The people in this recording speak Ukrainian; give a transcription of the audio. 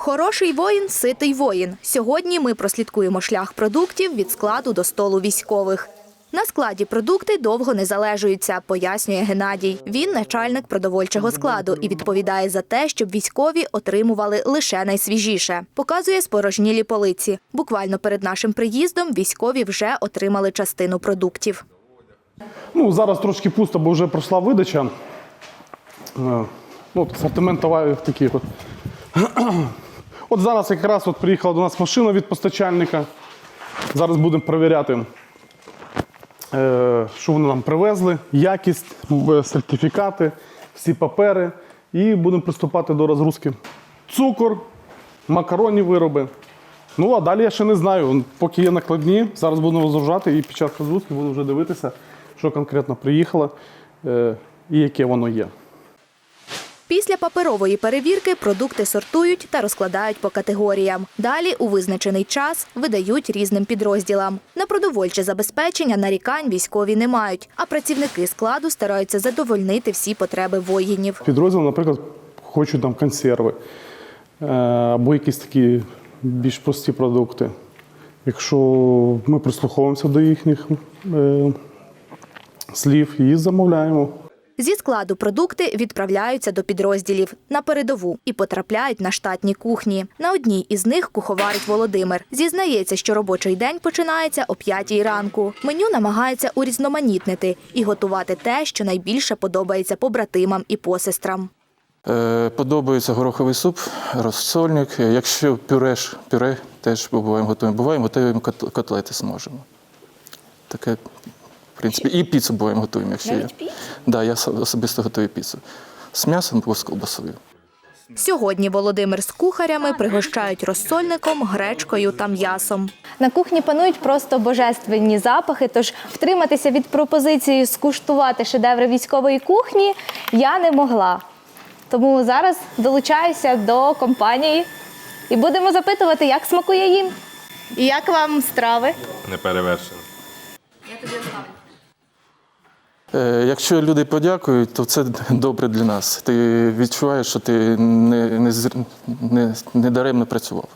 Хороший воїн, ситий воїн. Сьогодні ми прослідкуємо шлях продуктів від складу до столу військових. На складі продукти довго не залежуються, пояснює Геннадій. Він начальник продовольчого складу і відповідає за те, щоб військові отримували лише найсвіжіше. Показує спорожнілі полиці. Буквально перед нашим приїздом військові вже отримали частину продуктів. Ну, зараз трошки пусто, бо вже пройшла видача. Е, Ну, асортимент товарів такий. От. Зараз якраз от приїхала до нас машина від постачальника. Зараз будемо перевіряти, е, що вони нам привезли, якість, е, сертифікати, всі папери. І будемо приступати до розгрузки. Цукор, макаронні вироби. Ну, а далі я ще не знаю. Поки є накладні, зараз будемо розгружати і під час розгрузки буду вже дивитися, що конкретно приїхало е, і яке воно є. Після паперової перевірки продукти сортують та розкладають по категоріям. Далі у визначений час видають різним підрозділам. На продовольче забезпечення нарікань військові не мають, а працівники складу стараються задовольнити всі потреби воїнів. Підрозділ, наприклад, хочуть там консерви е, або якісь такі більш прості продукти. Якщо ми прислуховуємося до їхніх е, слів і замовляємо. Зі складу продукти відправляються до підрозділів на передову і потрапляють на штатні кухні. На одній із них куховарить Володимир. Зізнається, що робочий день починається о п'ятій ранку. Меню намагається урізноманітнити і готувати те, що найбільше подобається побратимам і посестрам. Е, Подобається гороховий суп, розсольник. Якщо пюреш, пюре теж буваємо готуємо. Буваємо готуємо кот- котлети зможемо. Таке, в принципі, і піцу буваємо готуємо, якщо є. Так, да, я особисто готую піцу. З м'ясом або з колбасою. Сьогодні Володимир з кухарями пригощають розсольником, гречкою та м'ясом. На кухні панують просто божественні запахи. Тож втриматися від пропозиції скуштувати шедеври військової кухні я не могла. Тому зараз долучаюся до компанії і будемо запитувати, як смакує їм. І як вам страви? Неперевершено. Е, Якщо люди подякують, то це добре для нас. Ти відчуваєш, що ти не, не, не, не даремно працював.